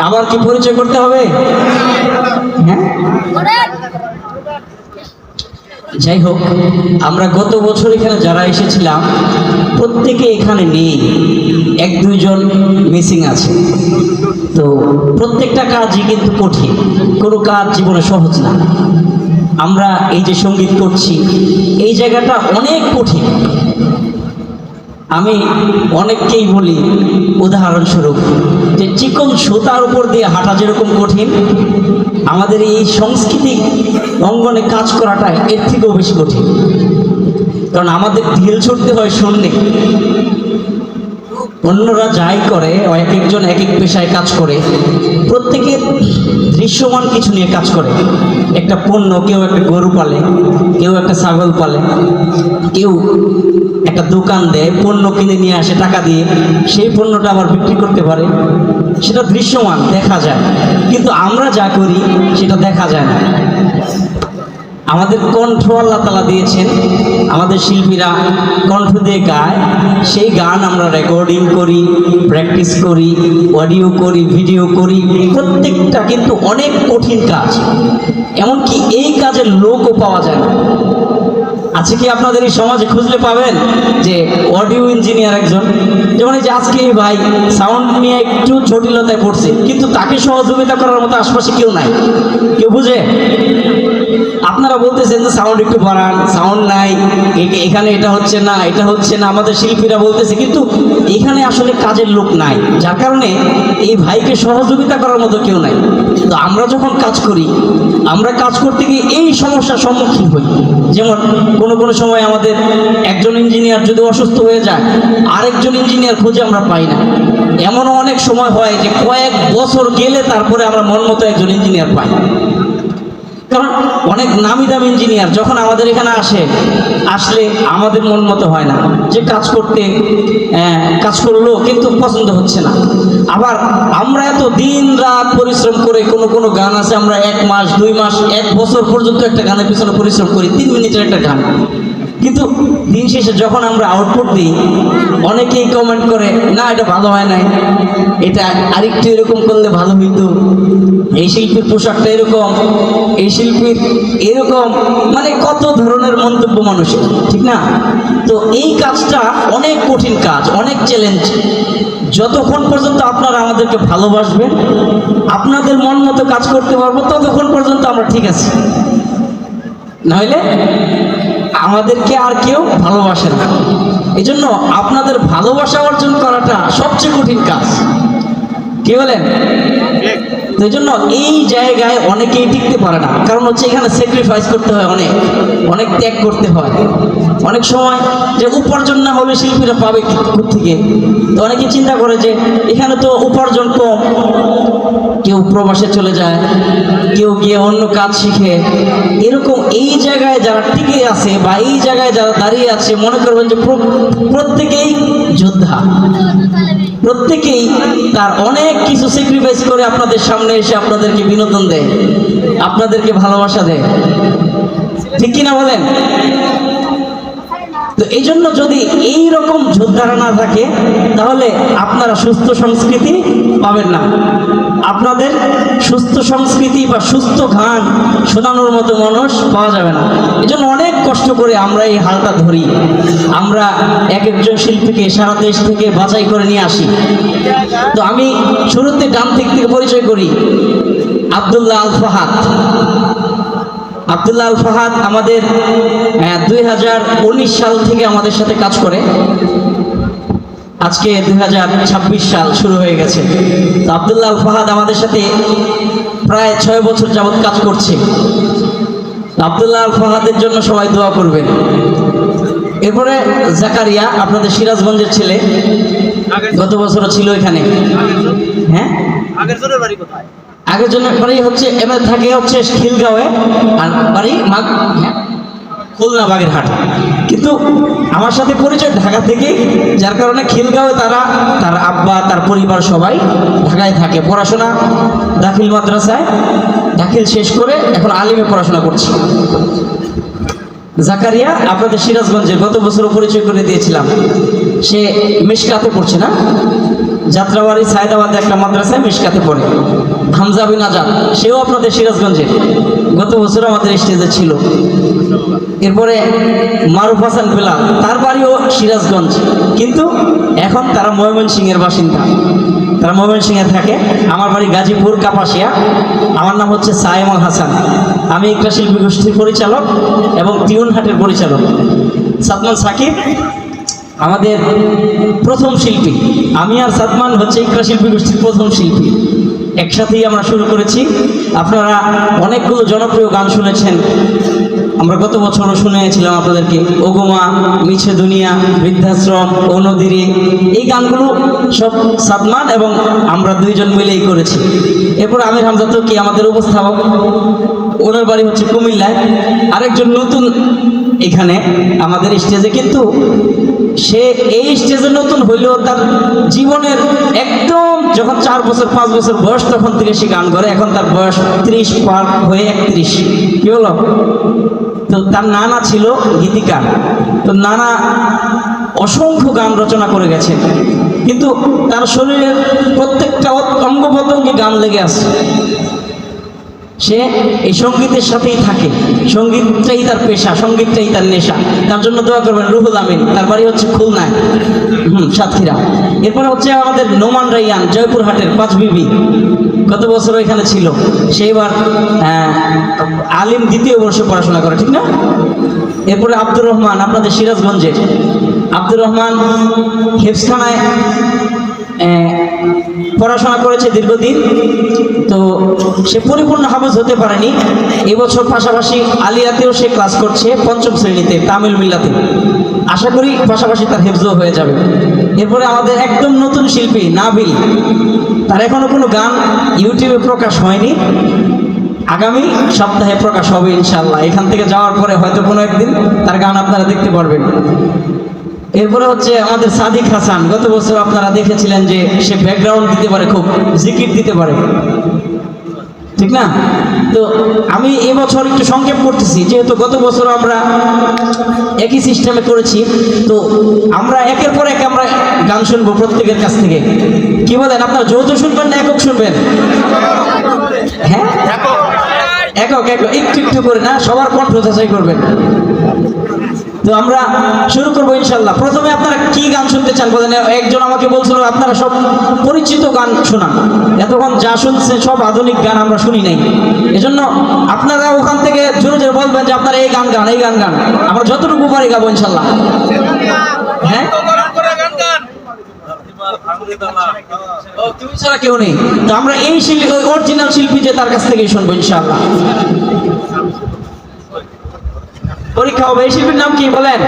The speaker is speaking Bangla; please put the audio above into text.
আবার কি পরিচয় করতে হবে? হ্যাঁ? যাই হোক আমরা গত বছর এখানে যারা এসেছিলাম প্রত্যেকে এখানে নেই। এক দুইজন মিসিং আছে। তো প্রত্যেকটা কাজই কিন্তু কঠিন। কোনো কাজ জীবনে সহজ না। আমরা এই যে সংগীত করছি এই জায়গাটা অনেক কঠিন। আমি অনেককেই বলি, উদাহরণস্বরূপ যে চিকন সুতার উপর দিয়ে হাঁটা যেরকম কঠিন, আমাদের এই সংস্কৃতিক অঙ্গনে কাজ করাটা এর থেকেও বেশি কঠিন। কারণ আমাদের ঢিল ছুটতে হয় শূন্যে অন্যরা যাই করে, এক একজন এক এক পেশায় কাজ করে প্রত্যেকে দৃশ্যমান কিছু নিয়ে কাজ করে। একটা পণ্য, কেউ একটা গরু পালে, কেউ একটা ছাগল পালে, কেউ একটা দোকান দেয়, পণ্য কিনে নিয়ে আসে টাকা দিয়ে, সেই পণ্যটা আবার বিক্রি করতে পারে। সেটা দৃশ্যমান, দেখা যায়। কিন্তু আমরা যা করি, সেটা দেখা যায় না। আমাদের কণ্ঠ আল্লাহ তালা দিয়েছেন, আমাদের শিল্পীরা কণ্ঠ দিয়ে গায়। সেই গান আমরা রেকর্ডিং করি, প্র্যাকটিস করি, অডিও করি, ভিডিও করি, প্রত্যেকটা কিন্তু অনেক কঠিন কাজ। এমনকি এই কাজের লোকও পাওয়া যায় না। আছে কি আপনাদের এই সমাজে খুঁজলে পাবেন যে অডিও ইঞ্জিনিয়ার একজন? যেমন এই যে আজকে এই ভাই সাউন্ড নিয়ে একটু জটিলতায় পড়ছে, কিন্তু তাকে সহযোগিতা করার মতো আশপাশে কেউ নাই। কেউ বুঝে? আপনারা বলতেছেন যে সাউন্ড একটু বাড়ান, সাউন্ড নাই এখানে এটা হচ্ছে না, এটা হচ্ছে না, আমাদের শিল্পীরা বলতেছে, কিন্তু এখানে আসলে কাজের লোক নাই। যার কারণে এই ভাইকে সহযোগিতা করার মতো কেউ নাই। তো আমরা যখন কাজ করি, আমরা কাজ করতে গিয়ে এই সমস্যার সম্মুখীন হই। যেমন, কোন কোন সময় আমাদের একজন ইঞ্জিনিয়ার যদি অসুস্থ হয়ে যায়, আরেকজন ইঞ্জিনিয়ার খুঁজে আমরা পাই না। এমনও অনেক সময় হয় যে কয়েক বছর গেলে তারপরে আমরা মন মতো একজন ইঞ্জিনিয়ার পাই। কারণ অনেক নামি দামি ইঞ্জিনিয়ার যখন আমাদের এখানে আসে, আসলে আমাদের মন মতো হয় না। যে কাজ করতে কাজ করল কিন্তু পছন্দ হচ্ছে না। আবার আমরা এত দিন রাত পরিশ্রম করে কোনো কোনো গান আছে, আমরা এক মাস, দুই মাস, এক বছর পর্যন্ত একটা গানের পিছনে পরিশ্রম করি, তিন মিনিটের একটা গান। কিন্তু দিন শেষে যখন আমরা আউটপুট দিই, অনেকেই কমেন্ট করে, না, এটা ভালো হয় নাই। এটা আরেকটু এরকম করলে ভালো হইতো। এই শিল্পীর পোশাকটা এরকম, এই শিল্পীর এরকম। মানে কত ধরনের মন্তব্য মানুষের, ঠিক না? তো এই কাজটা অনেক কঠিন কাজ, অনেক চ্যালেঞ্জ যতক্ষণ পর্যন্ত আপনারা আমাদেরকে ভালোবাসবেন, আপনাদের মন মতো কাজ করতে পারব, ততক্ষণ পর্যন্ত আমরা ঠিক আছি। নইলে আমাদেরকে আর কেউ ভালোবাসে না। এই জন্য আপনাদের ভালোবাসা অর্জন করাটা সবচেয়ে কঠিন কাজ। কি বলেন? এই জন্য এই জায়গায় অনেকেই টিকতে পারে না। কারণ হচ্ছে এখানে স্যাক্রিফাইস করতে হয় অনেক। অনেক ত্যাগ করতে হয়। অনেক সময় যে উপার্জন না হলে শিল্পীরা পাবে থেকে তো অনেকে চিন্তা করে যে এখানে তো উপার্জন কম। কেউ প্রবাসে চলে যায়, কেউ গিয়ে অন্য কাজ শিখে। এরকম এই জায়গায় যারা টিকে আছে বা এই জায়গায় যারা দাঁড়িয়ে আছে, মনে করবেন যে প্র- প্রত্যেকেই যোদ্ধা। প্রত্যেকেই তার অনেক কিছু স্যাক্রিফাইস করে আপনাদের সামনে এসে আপনাদেরকে বিনোদন দেয়, আপনাদেরকে ভালোবাসা দেয়। ঠিক কিনা বলেন? তো এই জন্য যদি এই রকম যোদ্ধারা না থাকে, তাহলে আপনারা সুস্থ সংস্কৃতি পাবেন না। আপনাদের সুস্থ সংস্কৃতি বা সুস্থ গান শোনানোর মতো মানুষ পাওয়া যাবে না। এই জন্য অনেক কষ্ট করে আমরা এই হালটা ধরি। আমরা এক একজন শিল্পীকে সারা দেশ থেকে বাছাই করে নিয়ে আসি। তো আমি শুরুতে দিক থেকে পরিচয় করি। আবদুল্লাহ আল ফাহাদ আবদুল্লাহ আল ফাহাদ আমাদের দুই হাজার উনিশ সাল থেকে আমাদের সাথে কাজ করে। আজকে দুই হাজার ছাব্বিশ সাল শুরু হয়ে গেছে। তো আবদুল্লাহ আল ফাহাদ আমাদের সাথে প্রায় ছয় বছর যাবৎ কাজ করছে। আবদুল্লাহ আল ফাহাদের জন্য সবাই দোয়া করবেন। এরপরে জাকারিয়া, আপনাদের সিরাজগঞ্জের ছেলে, গত বছরও ছিল এখানে। হ্যাঁ? আগের বাড়ি কোথায়? আগের জন্য বাড়ি হচ্ছে এবার থাকে হচ্ছে খিলগাঁওয়ে আর বাড়ি মাগ হ্যাঁ, খুলনা বাগেরহাট। কিন্তু আমার সাথে পরিচয় ঢাকা থেকে যার কারণে খিলগাঁওয়ে তারা তার আব্বা তার পরিবার সবাই ঢাকায় থাকে পড়াশোনা দাখিল মাদ্রাসায় দাখিল শেষ করে এখন আলিমে পড়াশোনা করছে। জাকারিয়া আপনাদের সিরাজগঞ্জে গত বছরও পরিচয় করে দিয়েছিলাম। সে মিশকাতে পড়ছে না? যাত্রাবাড়ি সায়দাবাদে একটা মাদ্রাসায় মিশকাতে পড়ে। হামজা বিন আজাদ, সেও আপনাদের সিরাজগঞ্জে। গত বছর আমাদের স্টেজে ছিল। এরপরে মারুফ হাসান বেলাল তার বাড়িও সিরাজগঞ্জ। কিন্তু এখন তারা ময়মনসিংহের বাসিন্দা। তারা ময়মনসিংহে থাকে। আমার বাড়ি গাজীপুর, কাপাসিয়া। আমার নাম হচ্ছে সায়েমুল হাসান। আমি একটা শিল্পী গোষ্ঠীর পরিচালক এবং টিউনহাটের পরিচালক। সাদমান সাকিব আমাদের প্রথম শিল্পী। আমি আর সাদমান হচ্ছে ইকরা শিল্পী গোষ্ঠীর প্রথম শিল্পী। একসাথেই আমরা শুরু করেছি। আপনারা অনেকগুলো জনপ্রিয় গান শুনেছেন। আমরা গত বছরও শুনেছিলাম আপনাদেরকে, ওগোমা, মিছে দুনিয়া, বৃদ্ধাশ্রম ও নদীরে এই গানগুলো সব সাদমান এবং আমরা দুইজন মিলেই করেছি। এরপর আমির হামজা তো কি আমাদের উপস্থাপক। ওনার বাড়ি হচ্ছে কুমিল্লায়। আরেকজন নতুন এখানে আমাদের স্টেজে, কিন্তু সে এই স্টেজে নতুন হইলেও তার জীবনের একদম যখন চার বছর, পাঁচ বছর বয়স তখন থেকে সে গান করে। এখন তার বয়স ত্রিশ পার হয়ে একত্রিশ। কি হলো? তো তার নানা ছিল গীতিকার। তো নানা অসংখ্য গান রচনা করে গেছেন কিন্তু তার শরীরের প্রত্যেকটা অঙ্গ প্রত্যঙ্গে গান লেগে আছে। সে এই সঙ্গীতের সাথেই থাকে। সঙ্গীতটাই তার পেশা, সঙ্গীতটাই তার নেশা। তার জন্য দোয়া করবেন, রুহুল আমিন। তার বাড়ি হচ্ছে খুলনায় হুম, সাতক্ষীরা। এরপরে হচ্ছে আমাদের নোমান রাইয়ান, জয়পুরহাটের পাঁচ বিবি। গত বছর এখানে ছিল? সেইবার আলিম দ্বিতীয় বর্ষে পড়াশোনা করে, ঠিক না? এরপরে আব্দুর রহমান, আপনাদের সিরাজগঞ্জের। আব্দুর রহমান হেফসখানায় পড়াশোনা করেছে দীর্ঘদিন, তো সে পরিপূর্ণ হাফেজ হতে পারেনি। এবছর পাশাপাশি আলিয়াতেও সে ক্লাস করছে পঞ্চম শ্রেণীতে, তামিল মিল্লাতে আশা করি পাশাপাশি তার হেফজও হয়ে যাবে। এরপরে আমাদের একদম নতুন শিল্পী নাবিল। তার এখনও কোনো গান ইউটিউবে প্রকাশ হয়নি। আগামী সপ্তাহে প্রকাশ হবে ইনশাল্লাহ এখান থেকে যাওয়ার পরে হয়তো কোনো একদিন তার গান আপনারা দেখতে পারবেন। এরপরে হচ্ছে আমাদের সাদিক হাসান। গত বছর আপনারা দেখেছিলেন যে সে ব্যাকগ্রাউন্ড দিতে পারে, খুব জিকির দিতে পারে। ঠিক না? তো আমি এবছর একটু সংক্ষেপ করতেছি, যেহেতু গত বছর আমরা একই সিস্টেমে করেছি, তো আমরা একের পর এক আমরা গান শুনব প্রত্যেকের কাছ থেকে। কি বলেন আপনারা, যৌথ শুনবেন না একক শুনবেন? হ্যাঁ? একক একক, একটু একটু করে না, সবার কণ্ঠ যাচাই করবেন। তো আমরা শুরু করব ইনশাল্লাহ প্রথমে আপনারা কি গান শুনতে চান? বলেন, একজন আমাকে বলছিল, আপনারা সব পরিচিত গান শোনান। এতক্ষণ যা শুনছেন সব আধুনিক গান আমরা শুনি নাই। এজন্য আপনারা ওখান থেকে জোরে জোরে বলবেন যে, আপনারা এই গান গান, এই গান গান। আমরা যতটুকু পারি গাবো ইনশাল্লাহ হ্যাঁ? তুমি ছাড়া কেউ নেই। তো আমরা এই শিল্পী অরিজিনাল শিল্পী যে তার কাছ থেকেই শুনব ইনশাল্লাহ পরীক্ষা হবে। এই শিল্পীর নাম কি? বলেন।